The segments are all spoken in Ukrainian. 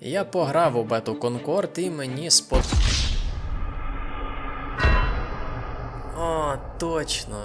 Я пограв у бету Конкорд і мені спод... О, точно.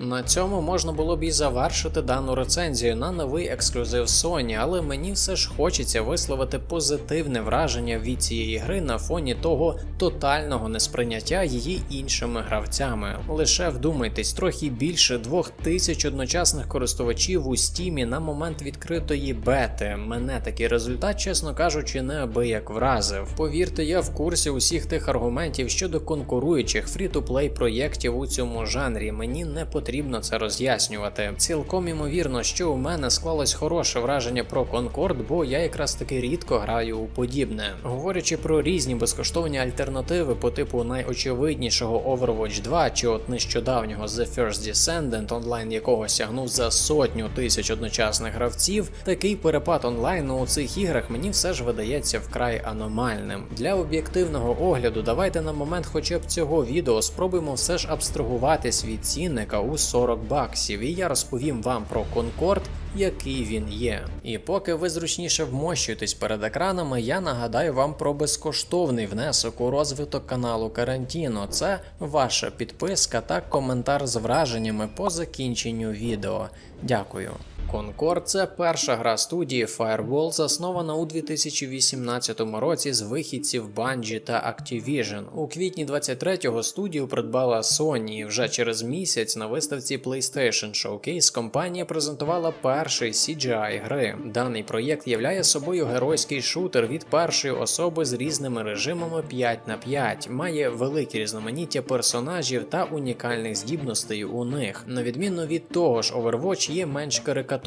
На цьому можна було б і завершити дану рецензію на новий ексклюзив Sony, але мені все ж хочеться висловити позитивне враження від цієї гри на фоні того тотального несприйняття її іншими гравцями. Лише вдумайтесь, трохи більше двох тисяч одночасних користувачів у стімі на момент відкритої бети. Мене такий результат, чесно кажучи, неабияк вразив. Повірте, я в курсі усіх тих аргументів щодо конкуруючих фрі-то-плей проєктів у цьому жанрі. Мені не потрібно це роз'яснювати. Цілком імовірно, що у мене склалось хороше враження про Конкорд, бо я якраз таки рідко граю у подібне. Говорячи про різні безкоштовні альтернативи по типу найочевиднішого Overwatch 2 чи от нещодавнього The First Descendant, онлайн якого сягнув за сотню тисяч одночасних гравців, такий перепад онлайну у цих іграх мені все ж видається вкрай аномальним. Для об'єктивного огляду давайте на момент хоча б цього відео спробуємо все ж абстрагуватись від цінника у 40 баксів, і я розповім вам про Конкорд, який він є. І поки ви зручніше вмощуєтесь перед екранами, я нагадаю вам про безкоштовний внесок у розвиток каналу Карантіно. Це ваша підписка та коментар з враженнями по закінченню відео. Дякую. Конкорд це перша гра студії Firewall, заснована у 2018 році з вихідців Bungie та Activision. У квітні 23-го студію придбала Sony. і Вже через місяць на виставці PlayStation Showcase компанія презентувала перший CGI гри. Даний проєкт являє собою геройський шутер від першої особи з різними режимами 5 на 5, має велике різноманіття персонажів та унікальних здібностей у них. На відміну від того ж, Overwatch є менш карикатурним.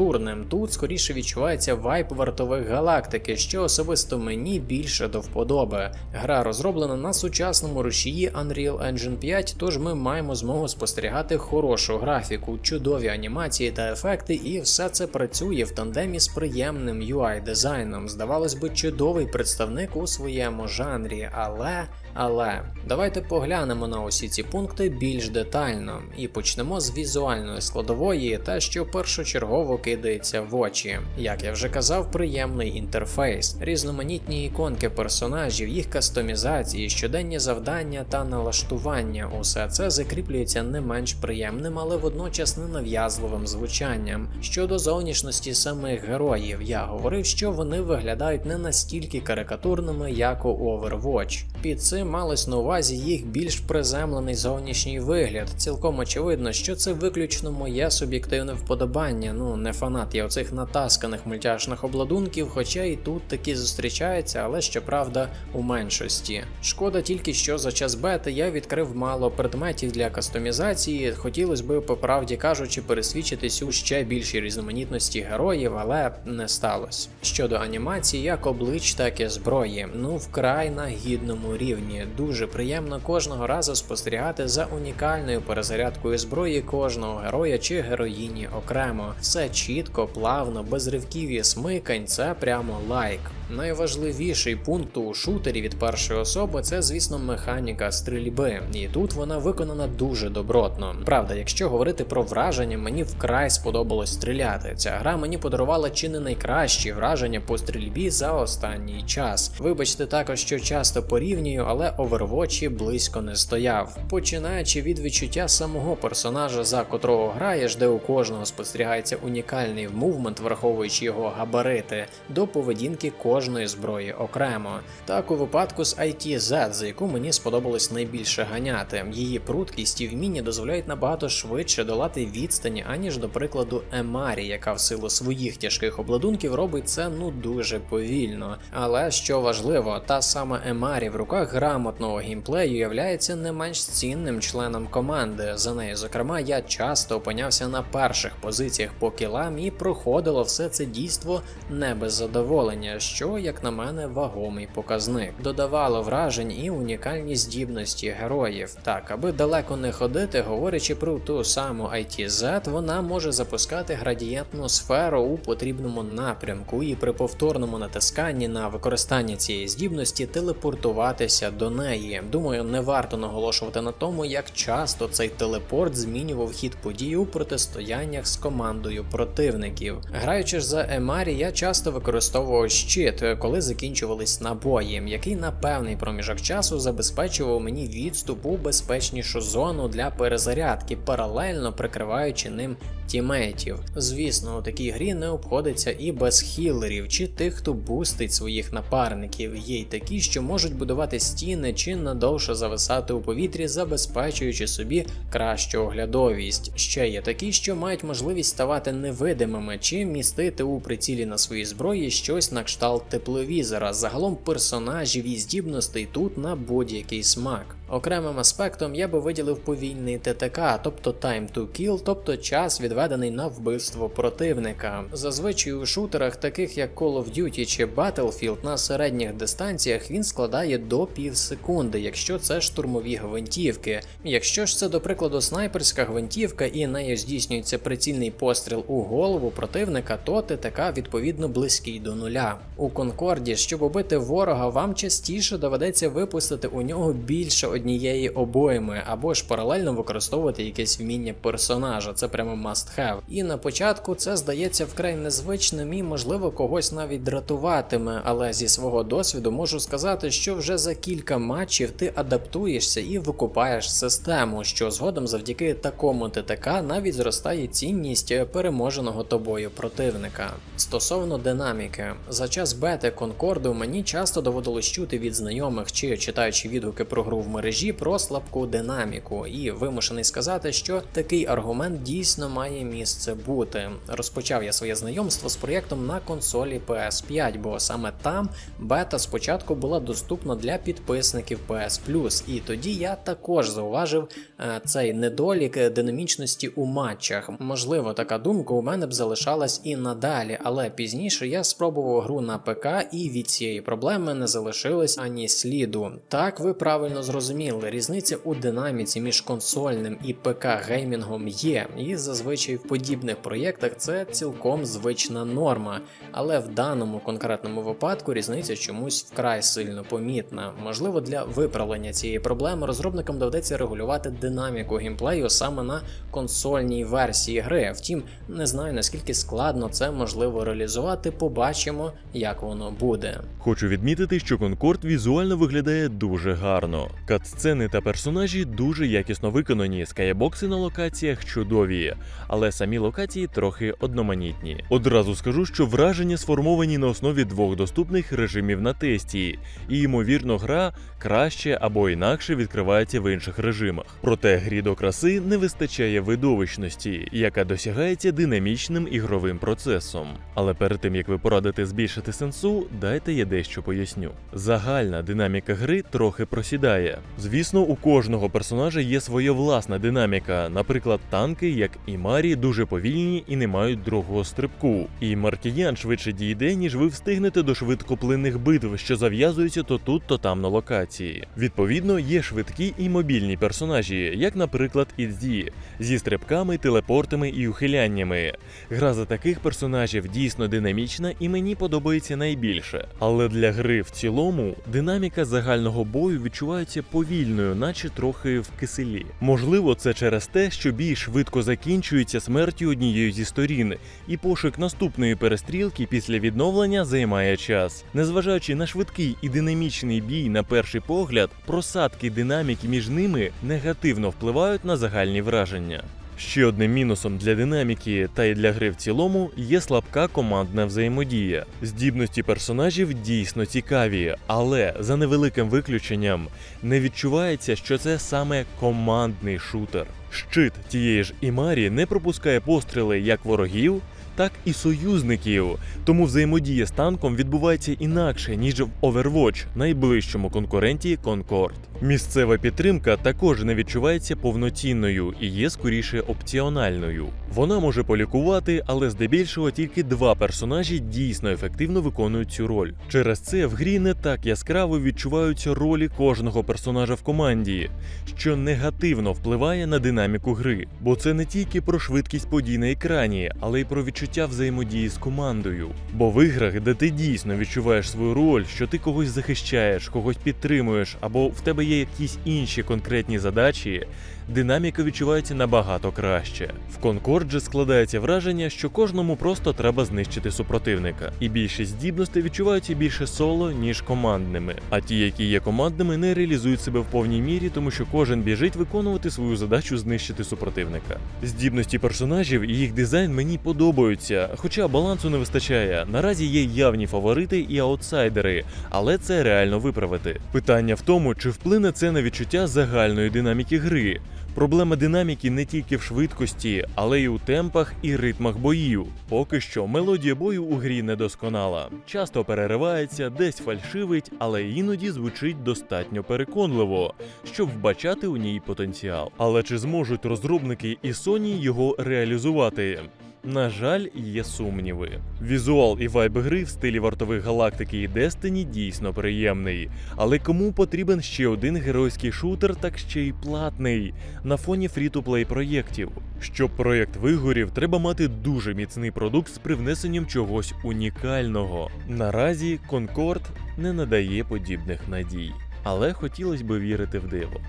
Тут скоріше відчувається вайб вартових галактики, що особисто мені більше до вподоби. Гра розроблена на сучасному рушії Unreal Engine 5, тож ми маємо змогу спостерігати хорошу графіку, чудові анімації та ефекти, і все це працює в тандемі з приємним UI дизайном. Здавалось би, чудовий представник у своєму жанрі, але. Але давайте поглянемо на усі ці пункти більш детально і почнемо з візуальної складової, та що першочергово кидається в очі. Як я вже казав, приємний інтерфейс, різноманітні іконки персонажів, їх кастомізації, щоденні завдання та налаштування. Усе це закріплюється не менш приємним, але водночас ненав'язливим звучанням. Щодо зовнішності самих героїв, я говорив, що вони виглядають не настільки карикатурними, як у Overwatch. Під цим малось на увазі їх більш приземлений зовнішній вигляд. Цілком очевидно, що це виключно моє суб'єктивне вподобання. Ну не фанат я оцих натасканих мультяшних обладунків, хоча і тут такі зустрічаються, але щоправда у меншості. Шкода тільки, що за час бети я відкрив мало предметів для кастомізації. Хотілося би, по правді кажучи, пересвідчитись у ще більшій різноманітності героїв, але не сталося. Щодо анімації, як облич, так і зброї. Ну вкрай на гідному рівні. Дуже приємно кожного разу спостерігати за унікальною перезарядкою зброї кожного героя чи героїні окремо. Все чітко, плавно, без ривків і смикань. Це прямо лайк. Найважливіший пункт у шутері від першої особи це, звісно, механіка стрільби, і тут вона виконана дуже добротно. Правда, якщо говорити про враження, мені вкрай сподобалось стріляти. Ця гра мені подарувала чи не найкращі враження по стрільбі за останній час. Вибачте також, що часто порівнюю, але Overwatch близько не стояв. Починаючи від відчуття самого персонажа, за котрого граєш, де у кожного спостерігається унікальний мувмент, враховуючи його габарити, до поведінки кожної зброї окремо. Так у випадку з ITZ, за яку мені сподобалось найбільше ганяти. Її прудкість і вміння дозволяють набагато швидше долати відстані, аніж, до прикладу, Емарі, яка в силу своїх тяжких обладунків робить це ну дуже повільно. Але що важливо, та сама Емарі в руках грамотного геймплею являється не менш цінним членом команди. За нею, зокрема, я часто опинявся на перших позиціях по кілам і проходило все це дійство не без задоволення, що, як на мене, вагомий показник. Додавало вражень і унікальні здібності героїв. Так, аби далеко не ходити, говорячи про ту саму ITZ, вона може запускати градієнтну сферу у потрібному напрямку, і при повторному натисканні на використання цієї здібності телепортуватися до неї. Думаю, не варто наголошувати на тому, як часто цей телепорт змінював хід подій у протистояннях з командою противників. Граючи ж за Емарі, я часто використовував щит, апгрейд, коли закінчувались набої, який на певний проміжок часу забезпечував мені відступ у безпечнішу зону для перезарядки, паралельно прикриваючи ним тімейтів. Звісно, у такій грі не обходиться і без хілерів чи тих, хто бустить своїх напарників. Є й такі, що можуть будувати стіни чи надовше зависати у повітрі, забезпечуючи собі кращу оглядовість. Ще є такі, що мають можливість ставати невидимими чи містити у прицілі на своїй зброї щось на кшталт тепловізора. Загалом персонажів і здібностей тут на будь-який смак. Окремим аспектом я би виділив повільний ТТК, тобто Time to Kill, тобто час відведений на вбивство противника. Зазвичай у шутерах, таких як Call of Duty чи Battlefield, на середніх дистанціях він складає до пів секунди, якщо це штурмові гвинтівки. Якщо ж це, до прикладу, снайперська гвинтівка і нею здійснюється прицільний постріл у голову противника, то ТТК відповідно близький до нуля. У Конкорді, щоб убити ворога, вам частіше доведеться випустити у нього більше однієї обойми, або ж паралельно використовувати якесь вміння персонажа. Це прямо must have. І на початку це здається вкрай незвичним і, можливо, когось навіть дратуватиме, але зі свого досвіду можу сказати, що вже за кілька матчів ти адаптуєшся і викупаєш систему, що згодом завдяки такому ТТК навіть зростає цінність переможеного тобою противника. Стосовно динаміки, за час бети Конкорду мені часто доводилось чути від знайомих чи читаючи відгуки про гру в мережі про слабку динаміку, і вимушений сказати, що такий аргумент дійсно має місце бути. Розпочав я своє знайомство з проєктом на консолі PS5, бо саме там бета спочатку була доступна для підписників PS Plus, і тоді я також зауважив е, цей недолік динамічності у матчах. Можливо, така думка у мене б залишалась і надалі, але пізніше я спробував гру на ПК, і від цієї проблеми не залишилось ані сліду. Так, ви правильно зрозуміли, різниця у динаміці між консольним і ПК геймінгом є, і зазвичай в подібних проєктах це цілком звична норма, але в даному конкретному випадку різниця чомусь вкрай сильно помітна. Можливо, для виправлення цієї проблеми розробникам доведеться регулювати динаміку геймплею саме на консольній версії гри. Втім, не знаю наскільки складно це можливо реалізувати. Побачимо, як воно буде. Хочу відмітити, що Конкорд візуально виглядає дуже гарно. Катсцени та персонажі дуже якісно виконані, скайбокси на локаціях чудові, але самі локації трохи одноманітні. Одразу скажу, що враження сформовані на основі двох доступних режимів на тесті, і ймовірно, гра краще або інакше відкривається в інших режимах. Проте грі до краси не вистачає видовищності, яка досягається динамічним ігровим процесом. Але перед тим як ви порадите збільшити сенсу, дайте я дещо поясню. Загальна динаміка гри трохи просідає. Звісно, у кожного персонажа є своя власна динаміка. Наприклад, танки, як і Марі, дуже повільні і не мають другого стрибку. І Мартіян швидше дійде, ніж ви встигнете до швидкоплинних битв, що зав'язуються то тут, то там на локації. Відповідно, є швидкі і мобільні персонажі, як, наприклад, Ідзі, зі стрибками, телепортами і ухиляннями. Гра за таких персонажів дійсно динамічна і мені подобається найбільше. Але для гри в цілому динаміка загального бою відчувається повільною, наче трохи в киселі. Можливо, це через те, що бій швидко закінчується смертю однієї зі сторін, і пошук наступної перестрілки після відновлення займає час. Незважаючи на швидкий і динамічний бій на перший погляд, просадки динаміки між ними негативно впливають на загальні враження. Ще одним мінусом для динаміки та й для гри в цілому є слабка командна взаємодія. Здібності персонажів дійсно цікаві, але за невеликим виключенням не відчувається, що це саме командний шутер. Щит тієї ж Імарі не пропускає постріли як ворогів, так і союзників, тому взаємодія з танком відбувається інакше, ніж в Overwatch, найближчому конкуренті Concord. Місцева підтримка також не відчувається повноцінною і є скоріше опціональною. Вона може полікувати, але здебільшого тільки два персонажі дійсно ефективно виконують цю роль. Через це в грі не так яскраво відчуваються ролі кожного персонажа в команді, що негативно впливає на динаміку гри, бо це не тільки про швидкість подій на екрані, але й про відчуття відчуття взаємодії з командою. Бо в іграх, де ти дійсно відчуваєш свою роль, що ти когось захищаєш, когось підтримуєш, або в тебе є якісь інші конкретні задачі, динаміка відчувається набагато краще. В же складається враження, що кожному просто треба знищити супротивника, і більшість здібностей відчуваються більше соло, ніж командними. А ті, які є командними, не реалізують себе в повній мірі, тому що кожен біжить виконувати свою задачу знищити супротивника. Здібності персонажів і їх дизайн мені подобаються, хоча балансу не вистачає. Наразі є явні фаворити і аутсайдери, але це реально виправити. Питання в тому, чи вплине це на відчуття загальної динаміки гри. Проблема динаміки не тільки в швидкості, але й у темпах і ритмах боїв. Поки що мелодія бою у грі недосконала. Часто переривається, десь фальшивить, але іноді звучить достатньо переконливо, щоб вбачати у ній потенціал. Але чи зможуть розробники і Sony його реалізувати? На жаль, є сумніви. Візуал і вайб гри в стилі вартових галактики і Destiny дійсно приємний. Але кому потрібен ще один геройський шутер, так ще й платний на фоні фрі-то-плей проєктів? Щоб проєкт вигорів, треба мати дуже міцний продукт з привнесенням чогось унікального. Наразі Concord не надає подібних надій, але хотілося б вірити в диво.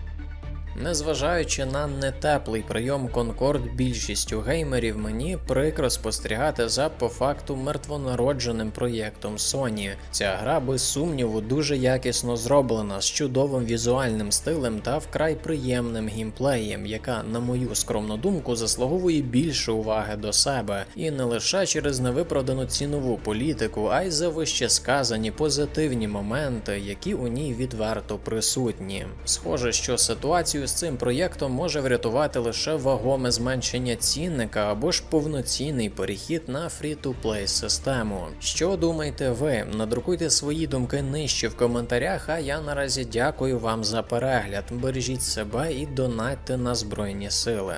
Незважаючи на нетеплий прийом Concord більшістю геймерів, мені прикро спостерігати за по факту мертвонародженим проєктом Sony. Ця гра без сумніву дуже якісно зроблена з чудовим візуальним стилем та вкрай приємним геймплеєм, яка, на мою скромну думку, заслуговує більше уваги до себе, і не лише через невиправдану цінову політику, а й за вище сказані позитивні моменти, які у ній відверто присутні. Схоже, що ситуацію з цим проєктом може врятувати лише вагоме зменшення цінника або ж повноцінний перехід на фрі-ту-плей систему. Що думаєте ви? Надрукуйте свої думки нижче в коментарях. А я наразі дякую вам за перегляд. Бережіть себе і донатьте на Збройні Сили.